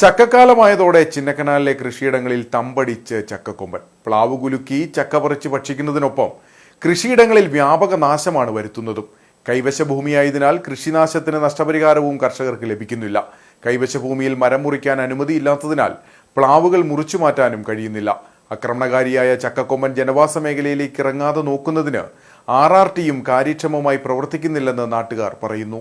ചക്കക്കാലമായതോടെ ചിന്നക്കനാലിലെ കൃഷിയിടങ്ങളിൽ തമ്പടിച്ച് ചക്കക്കൊമ്പൻ. പ്ലാവ് കുലുക്കി ചക്ക പറിച്ച് ഭക്ഷിക്കുന്നതിനൊപ്പം കൃഷിയിടങ്ങളിൽ വ്യാപക നാശമാണ് വരുത്തുന്നതും. കൈവശ ഭൂമിയായതിനാൽ കൃഷിനാശത്തിന് നഷ്ടപരിഹാരവും കർഷകർക്ക് ലഭിക്കുന്നില്ല. കൈവശ ഭൂമിയിൽ മരം മുറിക്കാൻ അനുമതിയില്ലാത്തതിനാൽ പ്ലാവുകൾ മുറിച്ചു മാറ്റാനും കഴിയുന്നില്ല. ആക്രമണകാരിയായ ചക്കക്കൊമ്പൻ ജനവാസ മേഖലയിലേക്ക് ഇറങ്ങാതെ നോക്കുന്നതിന് ആർ ആർ ടിയും കാര്യക്ഷമമായി പ്രവർത്തിക്കുന്നില്ലെന്ന് നാട്ടുകാർ പറയുന്നു.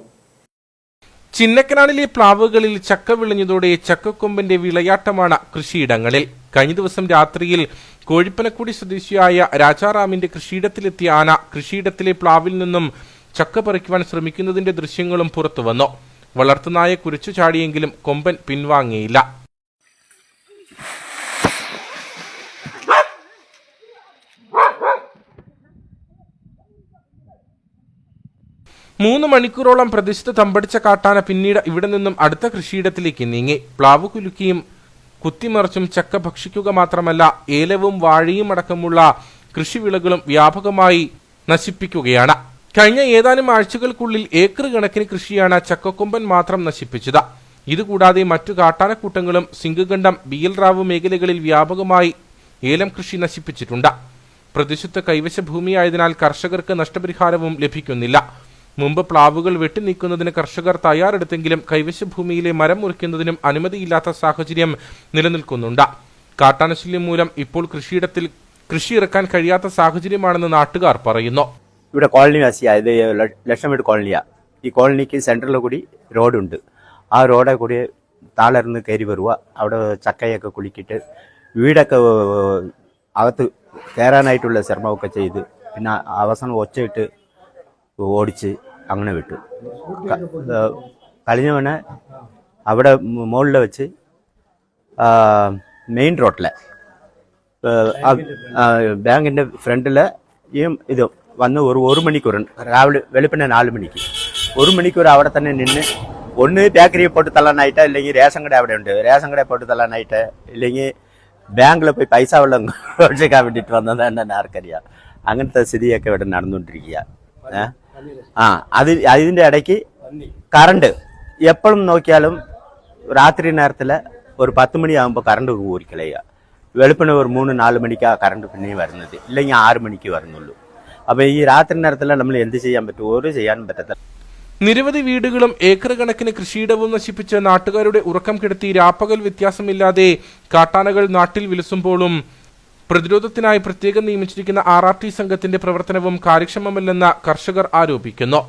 ചിന്നക്കനാലിലെ പ്ലാവുകളിൽ ചക്ക വിളഞ്ഞതോടെ ചക്കക്കൊമ്പിന്റെ വിളയാട്ടമാണ് കൃഷിയിടങ്ങളിൽ. കഴിഞ്ഞ ദിവസം രാത്രിയിൽ കോഴിപ്പനക്കുടി സ്വദേശിയായ രാജാറാമിന്റെ കൃഷിയിടത്തിലെത്തിയ ആന കൃഷിയിടത്തിലെ പ്ലാവിൽ നിന്നും ചക്ക പറിക്കുവാൻ ശ്രമിക്കുന്നതിന്റെ ദൃശ്യങ്ങളും പുറത്തുവന്നു. വളർത്തുനായ കുരച്ചു ചാടിയെങ്കിലും കൊമ്പൻ പിൻവാങ്ങിയില്ല. മൂന്ന് മണിക്കൂറോളം പ്രദേശത്ത് തമ്പടിച്ച കാട്ടാന പിന്നീട് ഇവിടെ നിന്നും അടുത്ത കൃഷിയിടത്തിലേക്ക് നീങ്ങി. പ്ലാവ് കുലുക്കിയും കുത്തിമറിച്ചും ചക്ക ഭക്ഷിക്കുക മാത്രമല്ല ഏലവും വാഴയും അടക്കമുള്ള കൃഷിവിളകളും വ്യാപകമായി നശിപ്പിക്കുകയാണ്. കഴിഞ്ഞ ഏതാനും ആഴ്ചകൾക്കുള്ളിൽ ഏക്കർ കണക്കിന് കൃഷിയാണ് ചക്കക്കൊമ്പൻ മാത്രം നശിപ്പിച്ചത്. ഇതുകൂടാതെ മറ്റു കാട്ടാനക്കൂട്ടങ്ങളും സിംഗുകണ്ഠം എൽ റാവു മേഖലകളിൽ വ്യാപകമായി ഏലം കൃഷി നശിപ്പിച്ചിട്ടുണ്ട്. പ്രദേശത്ത് കൈവശ ഭൂമിയായതിനാൽ കർഷകർക്ക് നഷ്ടപരിഹാരവും ലഭിക്കുന്നില്ല. മുമ്പ് പ്ലാവുകൾ വെട്ടിനീക്കുന്നതിന് കർഷകർ തയ്യാറെടുത്തെങ്കിലും കൈവശഭൂമിയിലെ മരം മുറിക്കുന്നതിനും അനുമതിയില്ലാത്ത സാഹചര്യം നിലനിൽക്കുന്നുണ്ട്. കാട്ടാനശല്യം മൂലം ഇപ്പോൾ കൃഷിയിടത്തിൽ കൃഷി ഇറക്കാൻ കഴിയാത്ത സാഹചര്യമാണെന്ന് നാട്ടുകാർ പറയുന്നു. ഇവിടെ കോളനി വാസിയാ ഇത് ലക്ഷം വീട് കോളനിയാ. ഈ കോളനിക്ക് സെന്ററിൽ കൂടി റോഡുണ്ട്. ആ റോഡെ കൂടി താളർന്ന് കയറി വരുക അവിടെ ചക്കയൊക്കെ കുളിക്കിട്ട് വീടൊക്കെ അകത്ത് കയറാനായിട്ടുള്ള ശ്രമമൊക്കെ ചെയ്ത് പിന്നെ അവസാനം ഒച്ചയിട്ട് ഓടിച്ച് അങ്ങനെ വിട്ടു ക- ഏർ, കഴിഞ്ഞവനെ അവിടെ മുകളിൽ വെച്ച് മെയിൻ റോട്ടിലെ ബാങ്കിന്റെ ഫ്രണ്ടില് ഈ ഇത് വന്ന് ഒരു ഒരു മണിക്കൂർ രാവിലെ വെളുപ്പിനെ നാല് മണിക്ക് ഒരു മണിക്കൂർ അവിടെ തന്നെ നിന്ന് ഒന്ന് ബേക്കറിയിൽ പോട്ട് തള്ളാനായിട്ട് അല്ലെങ്കിൽ റേഷൻ കട അവിടെ ഉണ്ട് റേഷൻ കടയിൽ പോട്ട് തള്ളാനായിട്ട് ഇല്ലെങ്കിൽ ബാങ്കിൽ പോയി പൈസ വെള്ളം ഒഴിച്ചേക്കാൻ വേണ്ടിയിട്ട് വന്നത് തന്നെ ആർക്കറിയാം അങ്ങനത്തെ സ്ഥിതിയൊക്കെ ഇവിടെ നടന്നുകൊണ്ടിരിക്കുക ഏ ആ അത് അതിന്റെ ഇടയ്ക്ക് കറണ്ട് എപ്പോഴും നോക്കിയാലും രാത്രി നേരത്തിൽ ഒരു പത്ത് മണിയാകുമ്പോൾ കറണ്ട് ഊരിക്കളയുക. വെളുപ്പിന് ഒരു മൂന്ന് നാല് മണിക്കാ കറണ്ട് പിന്നെയും വരുന്നത്. ഇല്ലെങ്കിൽ ആറ് മണിക്ക് വരുന്നുള്ളൂ. അപ്പോൾ ഈ രാത്രി നേരത്തിൽ നമ്മൾ എന്ത് ചെയ്യാൻ പറ്റും? ഒരു ചെയ്യാനും പറ്റത്തില്ല. നിരവധി വീടുകളും ഏക്കർ കണക്കിന് കൃഷിയിടവും നശിപ്പിച്ച് നാട്ടുകാരുടെ ഉറക്കം കെടുത്തി രാപ്പകൽ വ്യത്യാസമില്ലാതെ കാട്ടാനകൾ നാട്ടിൽ വിലസുമ്പോഴും പ്രതിരോധത്തിനായി പ്രത്യേകം നിയമിച്ചിരിക്കുന്ന ആർ ആർ ടി സംഘത്തിന്റെ പ്രവർത്തനവും കാര്യക്ഷമമല്ലെന്ന് കർഷകർ ആരോപിക്കുന്നു.